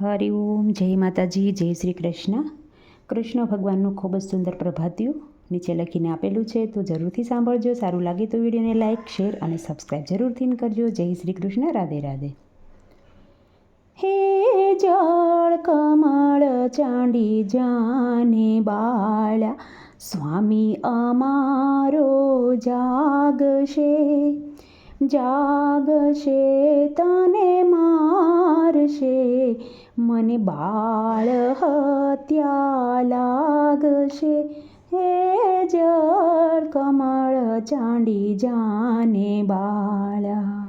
હરિ ઓમ, જય માતાજી, જય શ્રી કૃષ્ણ. કૃષ્ણ ભગવાનનું ખૂબ જ સુંદર પ્રભાત્યું નીચે લખીને આપેલું છે, તો જરૂરથી સાંભળજો. સારું લાગે તો વિડીયોને લાઇક શેર અને સબસ્ક્રાઈબ જરૂરથી કરજો. જય શ્રી કૃષ્ણ, રાધે રાધે. હે જળ કમળ ચાંડી જાને બાળા, સ્વામી અમારો જાગશે જાગશે તને મારશે. મને બાળ હત્યા લાગશે. હે જળ કમળ ચાંડી જાને બાળા.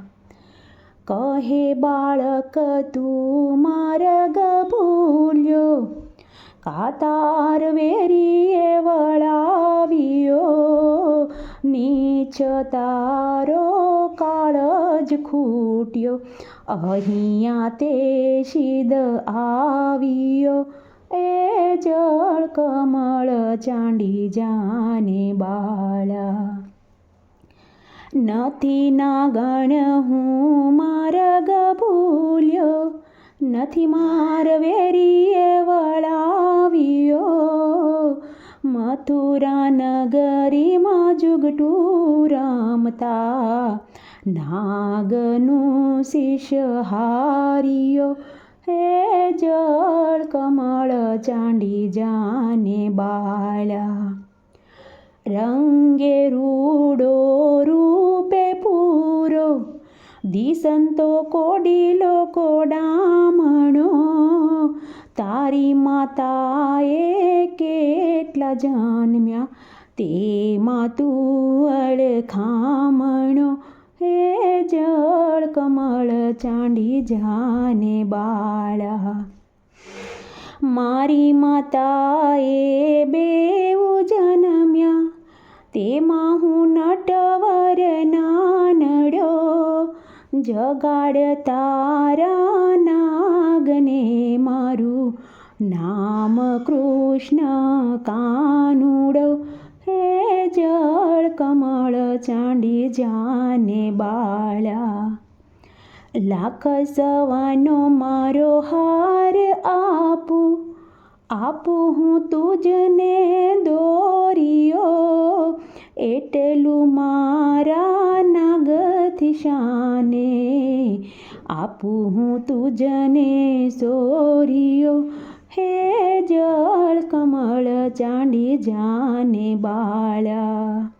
કહે બાળક, તું માર્ગ ભૂલ્યો. કાતાર વેરીએ વળાવ્યો. નીચ તારો કાળ જ ખૂટ્યો. અહીંયા તે શીદ આવ્યો. એ જળ કમળ ચાંડી જાને બાળા. નથી નાગણ હું માર્ગ ભૂલ્યો. નથી માર વેરીએ વળાવ્યો. મથુરા નગરીમાં જુગટું રમતા નાગનું શિષ હારિયો હે જળ કમળ ચાંડી જાને બાળા રંગે રૂડો રૂપે પૂરો, દિસંતો કોડીલો કોડામણો. તારી માતાએ કેટલા જન્મ્યા, તેમાં તું અળખામણો. હે જળ કમળ ચાંડી જાને બાળા. મારી માતાએ બેવું જન્મ્યા, તેમાં હું નટવર નાનડો, જગાડ તારા નાગને મારું નામ કૃષ્ણ કાનુડો. ચાંડી જાને બાળા. લાખ સવાનો મારો હાર આપું આપું હું તુજને દોરિયો એટલું મારા નાગથી શાને, આપું હું તુજને સોરિયો હે જળ કમળ ચાંડી જાને બાળા.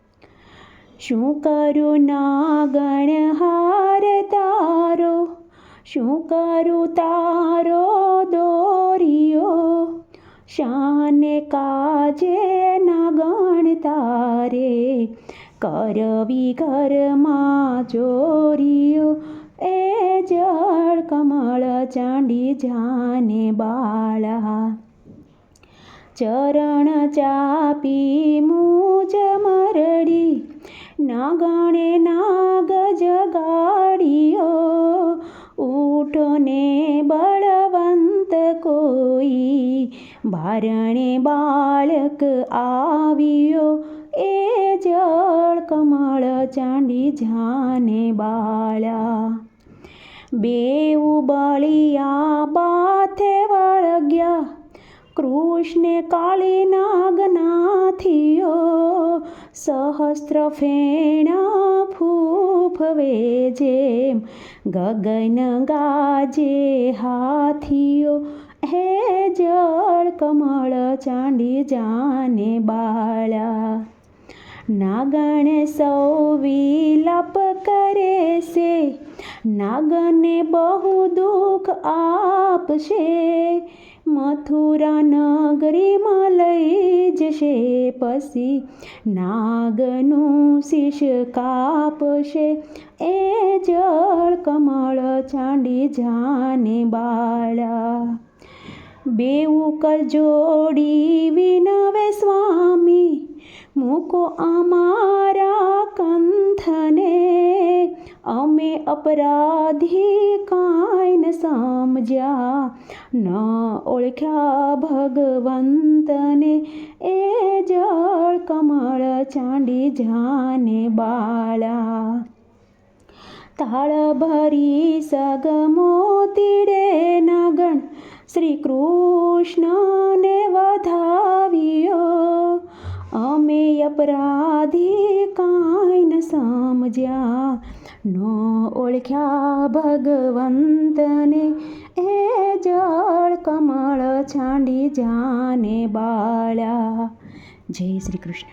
શું કરું નાગણ હાર તારો? શું કરું તારો દોરિયો શાને કાજે નાગણ તારે? કરવી ઘરમાં ચોરીઓ એ જળ કમળ ચાંડી જાને બાળા. ચરણ ચાપી બારણે બાળક આવ્યો. એ જળ કમળ ચાંડી જાને બાળા. બેઉ બળિયા બાથે વળગ્યા. કૃષ્ણે કાળી નાગનાથીઓ સહસ્ત્ર ફેણા ફૂફવે જેમ ગગન ગાજે હાથીઓ કમળ ચાંડી જાને બાળા. નાગણ સૌ વિલાપ કરે છે. નાગને બહુ દુઃખ આપશે. મથુરા નગરીમાં લઈ જશે પછી નાગનું શીશ કાપશે. એ જળ કમળ ચાંડી જાને બાળા. બેઉ કર જોડી વિનવે સ્વામી, મૂકો અમારા કંથને. અમે અપરાધી કાંઈ ન સમજ્યા, ન ઓળખ્યા ભગવંતને. એ જળ કમળ ચાંડી જાને બાળા. તાળ ભરી સગમો તીડે નાગણ શ્રી કૃષ્ણને વધાવ્યો. અમે અપરાધી કાંઈ ન સમજ્યા. નો ઓળખ્યા ભગવંતને. એ જળ કમળ છાંડી જાને બાળ્યા જય શ્રી કૃષ્ણ